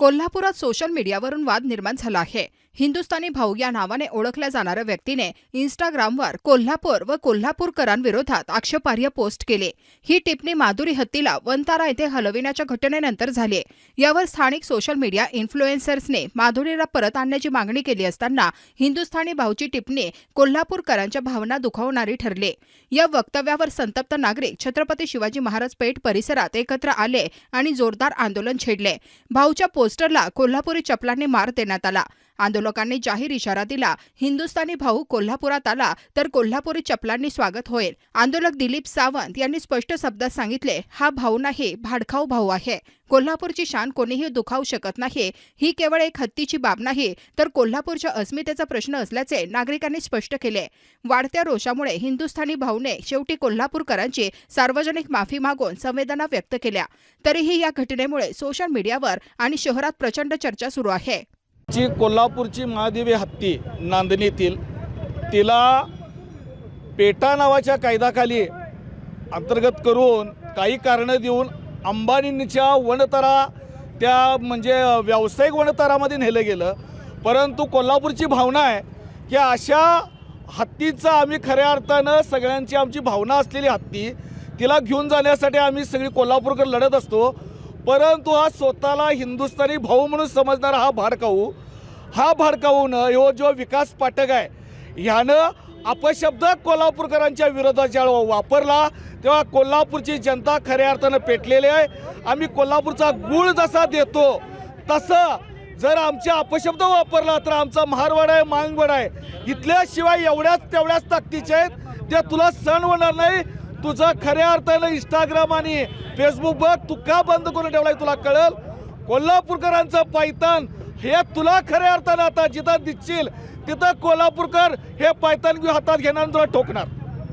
कोल्हापुरात सोशल मीडियावरून वाद निर्माण झाला आहे. हिंदुस्थानी भाऊ या नावाने ओळखल्या जाणाऱ्या व्यक्तीने इन्स्टाग्रामवर कोल्हापूर व कोल्हापूरकरांविरोधात आक्षेपार्ह पोस्ट केले. ही टिप्पणी माधुरी हत्तीला वंतारा येथे हलविण्याच्या घटनेनंतर झाली यावर स्थानिक सोशल मीडिया इन्फ्लुएन्सर्सने माधुरीला परत आणण्याची मागणी केली असताना हिंदुस्थानी भाऊची टिप्पणी कोल्हापूरकरांच्या भावना दुखावणारी ठरली. या वक्तव्यावर संतप्त नागरिक छत्रपती शिवाजी महाराज पेठ परिसरात एकत्र आले आणि जोरदार आंदोलन छेडले. भाऊच्या पोस्ट पोस्टरला कोल्हापुरी चपलांनी मार देण्यात आला आंदोलकांनी जाहीर इशारा दिला. हिंदुस्थानी भाऊ कोल्हापुरात आला तर कोल्हापुरी चपलांनी स्वागत होईल. आंदोलक दिलीप सावंत यांनी स्पष्ट शब्दात सांगितले हा भाऊ नाही भाडखाऊ भाऊ आहे. कोल्हापूरची शान कोणीही दुखावू शकत नाही. ही केवळ एक हत्तीची बाब नाही तर कोल्हापूरच्या अस्मितेचा प्रश्न असल्याचे नागरिकांनी स्पष्ट केले. वाढत्या रोषामुळे हिंदुस्थानी भाऊने शेवटी कोल्हापूरकरांची सार्वजनिक माफी मागून संवेदना व्यक्त केल्या. तरीही या घटनेमुळे सोशल मीडियावर आणि शहरात प्रचंड चर्चा सुरू आहे. जी कोल्हापूरची महादेवी हत्ती नांदणीतील तिला पेटा नावाच्या कायद्याखाली अंतर्गत करून काही कारणं देऊन अंबानींच्या वनतरा त्या म्हणजे व्यावसायिक वनतरामध्ये नेलं गेलं. परंतु कोल्हापूरची भावना आहे की अशा हत्तीचा आम्ही खऱ्या अर्थानं सगळ्यांची आमची भावना असलेली हत्ती तिला घेऊन जाण्यासाठी आम्ही सगळी कोल्हापूरकर लढत असतो. परंतु हा स्वतःला हिंदुस्थानी भाऊ म्हणून समजणारा हा भाडकाऊ हा भाडकाऊनं ह्यो जो विकास पाठक आहे ह्यानं अपशब्द कोल्हापूरकरांच्या विरोधात ज्यावेळा वापरला तेव्हा कोल्हापूरची जनता खऱ्या अर्थानं पेटलेली आहे. आम्ही कोल्हापूरचा गुळ जसा देतो तसं जर आमच्या अपशब्द वापरला तर आमचा महारवाड आहे मांगवड आहे. इथल्याशिवाय एवढ्याच तेवढ्याच ताकदीचे आहेत ते तुला सण होणार नाही. तुझं खऱ्या अर्थानं इंस्टाग्राम आणि फेसबुक बघ तू का बंद करून ठेवलाय तुला कळल? कोल्हापूरकरांचं पायतान हे तुला खऱ्या अर्थानं आता जिथं दिसशील तिथं कोल्हापूरकर हे पायतान घेऊन हातात घेणार तुला ठोकणार.